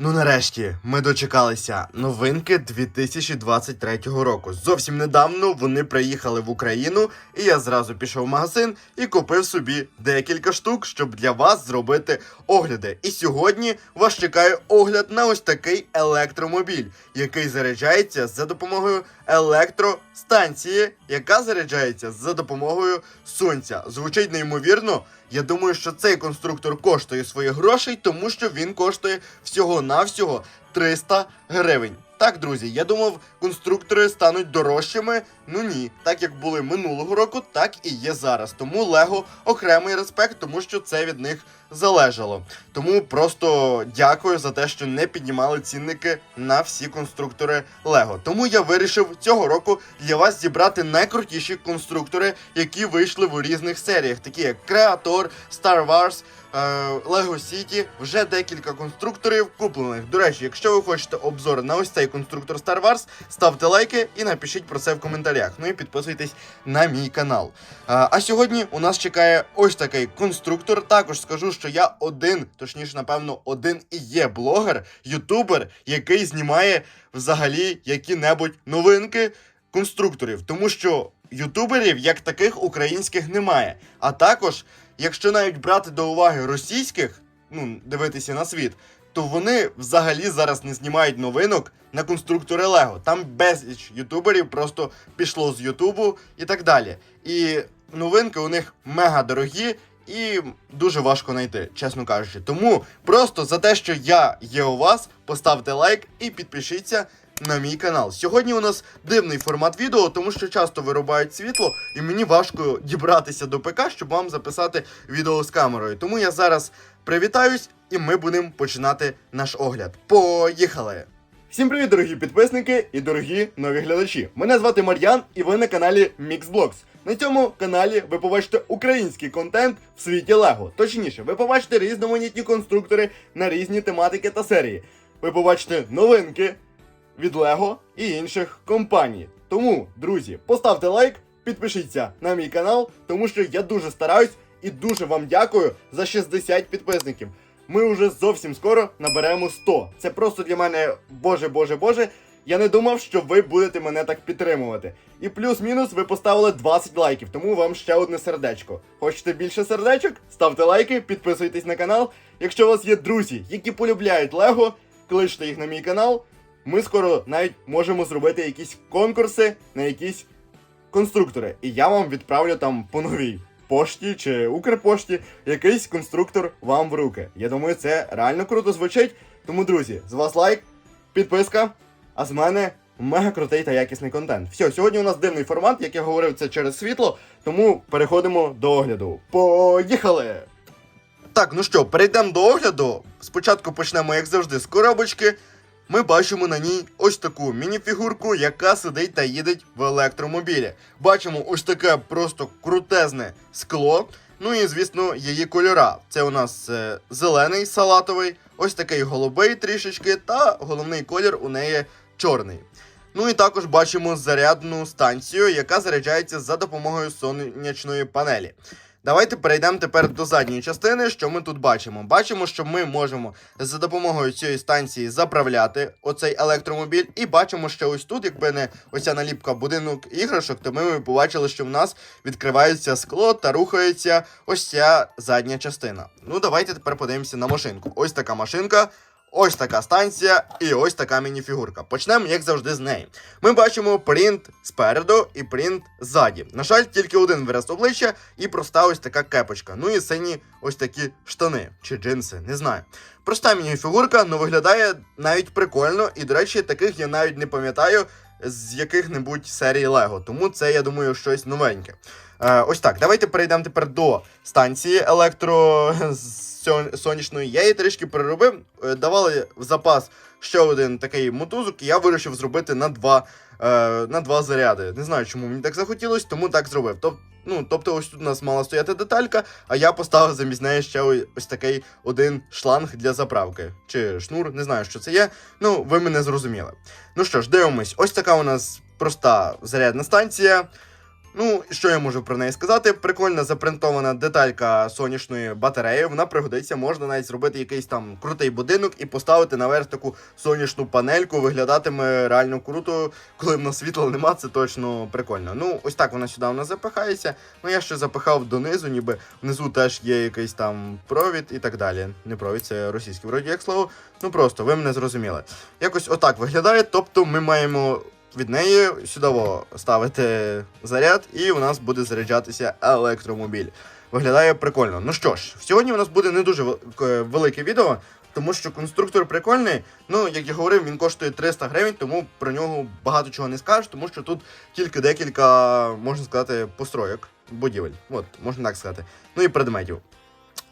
Ну нарешті ми дочекалися новинки 2023 року. Зовсім недавно вони приїхали в Україну, і я зразу пішов в магазин і купив собі декілька штук, щоб для вас зробити огляди. І сьогодні вас чекає огляд на ось такий електромобіль, який заряджається за допомогою електростанції, яка заряджається за допомогою сонця. Звучить неймовірно. Я думаю, що цей конструктор коштує своїх грошей, тому що він коштує всього-навсього 300 гривень. Так, друзі, я думав, конструктори стануть дорожчими. Ну ні, так як були минулого року, так і є зараз. Тому Лего окремий респект, тому що це від них залежало. Тому просто дякую за те, що не піднімали цінники на всі конструктори Лего. Тому я вирішив цього року для вас зібрати найкрутіші конструктори, які вийшли в різних серіях, такі як Creator, Star Wars. е, Lego City, вже декілька конструкторів куплених. До речі, якщо ви хочете обзор на ось цей конструктор Star Wars, ставте лайки і напишіть про це в коментарях. Ну і підписуйтесь на мій канал. А, а сьогодні у нас чекає ось такий конструктор. Також скажу, що я один, точніше, напевно, один і є блогер, ютубер, який знімає взагалі які-небудь новинки конструкторів, тому що ютуберів як таких українських немає. А також, якщо навіть брати до уваги російських, ну дивитися на світ, то вони взагалі зараз не знімають новинок на конструктори Лего. Там безліч ютуберів просто пішло з Ютубу і так далі. І новинки у них мега дорогі. І дуже важко знайти, чесно кажучи. Тому просто за те, що я є у вас, поставте лайк і підпишіться на мій канал. Сьогодні у нас дивний формат відео, тому що часто вирубають світло, і мені важко дібратися до ПК, щоб вам записати відео з камерою. Тому я зараз привітаюсь, і ми будемо починати наш огляд. Поїхали! Всім привіт, дорогі підписники і дорогі нові глядачі. Мене звати Мар'ян, і ви на каналі Mixblocks. На цьому каналі ви побачите український контент в світі Лего. Точніше, ви побачите різноманітні конструктори на різні тематики та серії. Ви побачите новинки від Лего і інших компаній. Тому, друзі, поставте лайк, підпишіться на мій канал, тому що я дуже стараюсь і дуже вам дякую за 60 підписників. Ми вже зовсім скоро наберемо 100. Це просто для мене боже, боже, боже. Я не думав, що ви будете мене так підтримувати. І плюс-мінус ви поставили 20 лайків, тому вам ще одне сердечко. Хочете більше сердечок? Ставте лайки, підписуйтесь на канал. Якщо у вас є друзі, які полюбляють Лего, кличте їх на мій канал. Ми скоро навіть можемо зробити якісь конкурси на якісь конструктори. І я вам відправлю там по новій пошті чи Укрпошті якийсь конструктор вам в руки. Я думаю, це реально круто звучить. Тому, друзі, з вас лайк, підписка, а з мене мега крутий та якісний контент. Все, сьогодні у нас дивний формат, як я говорив, це через світло, тому переходимо до огляду. Поїхали! Так, ну що, перейдемо до огляду. Спочатку почнемо, як завжди, з коробочки. Ми бачимо на ній ось таку мініфігурку, яка сидить та їде в електромобілі. Бачимо ось таке просто крутезне скло. Ну і, звісно, її кольора. Це у нас е, зелений салатовий, ось такий голубий трішечки, та головний колір у неї чорний. Ну і також бачимо зарядну станцію, яка заряджається за допомогою сонячної панелі. Давайте перейдемо тепер до задньої частини. Що ми тут бачимо? Бачимо, що ми можемо за допомогою цієї станції заправляти оцей електромобіль, і бачимо, що ось тут, якби не оця наліпка будинок іграшок, то ми побачили, що в нас відкривається скло та рухається ось ця задня частина. Ну, давайте тепер подивимося на машинку. Ось така машинка. Ось така станція і ось така мініфігурка. Почнемо, як завжди, з неї. Ми бачимо принт спереду і принт ззаді. На жаль, тільки один вираз обличчя і проста ось така кепочка. Ну і сині ось такі штани чи джинси, не знаю. Проста мініфігурка, але виглядає навіть прикольно, і, до речі, таких я навіть не пам'ятаю з яких-небудь серій Лего. Тому це, я думаю, щось новеньке. Е, ось так, давайте перейдемо тепер до станції електро сонячної. Я її трішки переробив. Е, Давали в запас ще один такий мотузок, і я вирішив зробити на два, е, на два заряди. Не знаю, чому мені так захотілося, тому так зробив. Тоб, ну, тобто, ось тут у нас мала стояти деталька, а я поставив замість неї ще ось такий один шланг для заправки. Чи шнур, не знаю, що це є. Ну, ви мене зрозуміли. Ну що ж, дивимось, ось така у нас проста зарядна станція. Ну, що я можу про неї сказати? Прикольна запринтована деталька сонячної батареї. Вона пригодиться. Можна навіть зробити якийсь там крутий будинок і поставити наверх таку сонячну панельку. Виглядатиме реально круто. Коли в нас світла нема, це точно прикольно. Ну, ось так вона сюди вона запихається. Ну, я ще запихав донизу, ніби внизу теж є якийсь там провід і так далі. Не провід, це російський вроді, як слово. Ну просто ви мене зрозуміли. Якось отак виглядає. Тобто ми маємо від неї сюди ставити заряд, і у нас буде заряджатися електромобіль. Виглядає прикольно. Ну що ж, сьогодні у нас буде не дуже велике відео, тому що конструктор прикольний. Ну, як я говорив, він коштує 300 гривень, тому про нього багато чого не скажеш, тому що тут тільки декілька, можна сказати, построєк, будівель. От, можна так сказати. Ну і предметів.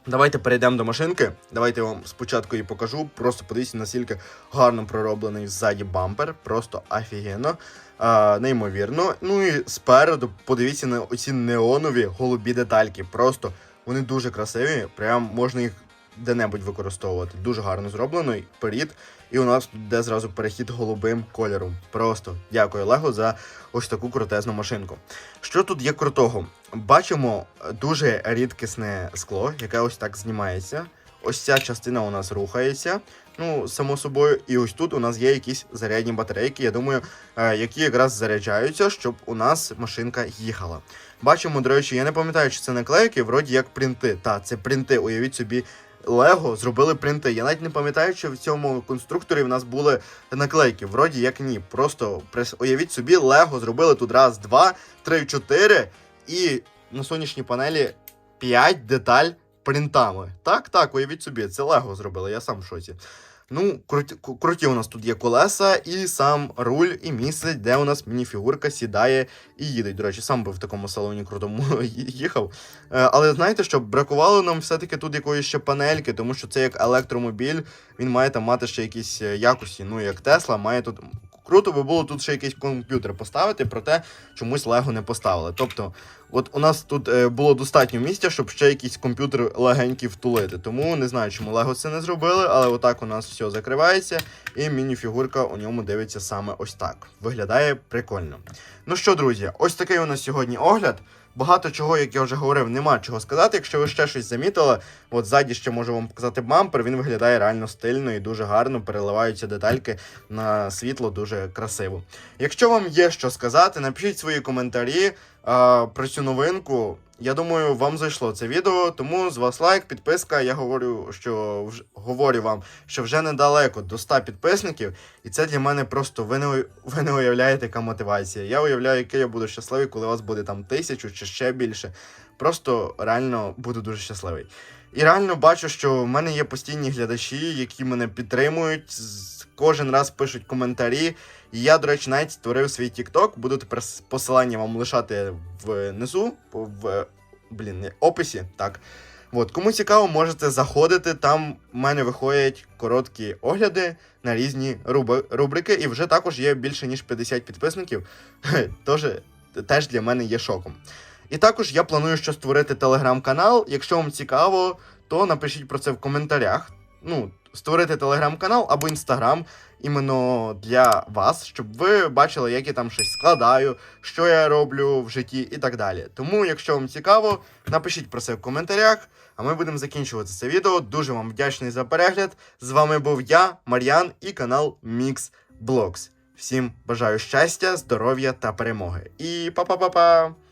Давайте перейдемо до машинки. Давайте я вам спочатку її покажу. Просто подивіться, наскільки гарно пророблений ззаді бампер. Просто офігенно. А, неймовірно. Ну і спереду подивіться на оці неонові голубі детальки. Просто вони дуже красиві. Прям можна їх де-небудь використовувати. Дуже гарно зроблено. і Перед. І у нас тут йде зразу перехід голубим кольором. Просто дякую Лего за ось таку крутезну машинку. Що тут є крутого? Бачимо дуже рідкісне скло, яке ось так знімається. Ось ця частина у нас рухається. Ну, само собою, і ось тут у нас є якісь зарядні батарейки, я думаю, е, які якраз заряджаються, щоб у нас машинка їхала. Бачимо, до речі, я не пам'ятаю, чи це наклейки, вроді як принти. Та, це принти. Уявіть собі, Лего зробили принти. Я навіть не пам'ятаю, що в цьому конструкторі в нас були наклейки. Вроді як ні. Просто уявіть собі, Лего зробили тут раз, два, три, чотири, і на сонячній панелі 5 деталь принтами. Так, так, уявіть собі, це Лего зробили, я сам в шоці. Ну, круті, круті у нас тут є колеса, і сам руль, і місце, де у нас мініфігурка сідає і їде. До речі, сам би в такому салоні крутому їхав. Е, Але знаєте, що бракувало нам все-таки тут якоїсь ще панельки, тому що це як електромобіль, він має там мати ще якісь е, якості. Ну, як Тесла, має тут. Круто би було тут ще якийсь комп'ютер поставити, проте чомусь Лего не поставили. Тобто, от у нас тут е, було достатньо місця, щоб ще якийсь комп'ютер легенький втулити. Тому не знаю, чому Лего це не зробили, але отак у нас все закривається, і мініфігурка у ньому дивиться саме ось так. Виглядає прикольно. Ну що, друзі, ось такий у нас сьогодні огляд. Багато чого, як я вже говорив, нема чого сказати. Якщо ви ще щось замітили, от ззаді ще можу вам показати бампер, він виглядає реально стильно і дуже гарно, переливаються детальки на світло дуже красиво. Якщо вам є що сказати, напишіть свої коментарі про цю новинку. Я думаю, вам зайшло це відео, тому з вас лайк, підписка. Я говорю, що вже, говорю вам, що вже недалеко до 100 підписників, і це для мене просто ви не, ви не уявляєте, яка мотивація. Я уявляю, який я буду щасливий, коли вас буде там тисячу чи ще більше. Просто реально буду дуже щасливий. І реально бачу, що в мене є постійні глядачі, які мене підтримують, кожен раз пишуть коментарі. І я, до речі, навіть створив свій TikTok, буду тепер посилання вам лишати внизу, в блін, описі. Так. От, кому цікаво, можете заходити. Там в мене виходять короткі огляди на різні руби- рубрики, і вже також є більше ніж 50 підписників. Тож теж для мене є шоком. І також я планую ще створити телеграм-канал. Якщо вам цікаво, то напишіть про це в коментарях. Ну, створити телеграм-канал або інстаграм іменно для вас, щоб ви бачили, як я там щось складаю, що я роблю в житті і так далі. Тому, якщо вам цікаво, напишіть про це в коментарях. А ми будемо закінчувати це відео. Дуже вам вдячний за перегляд. З вами був я, Мар'ян, і канал Mix Blogs. Всім бажаю щастя, здоров'я та перемоги. І па-па-па-па!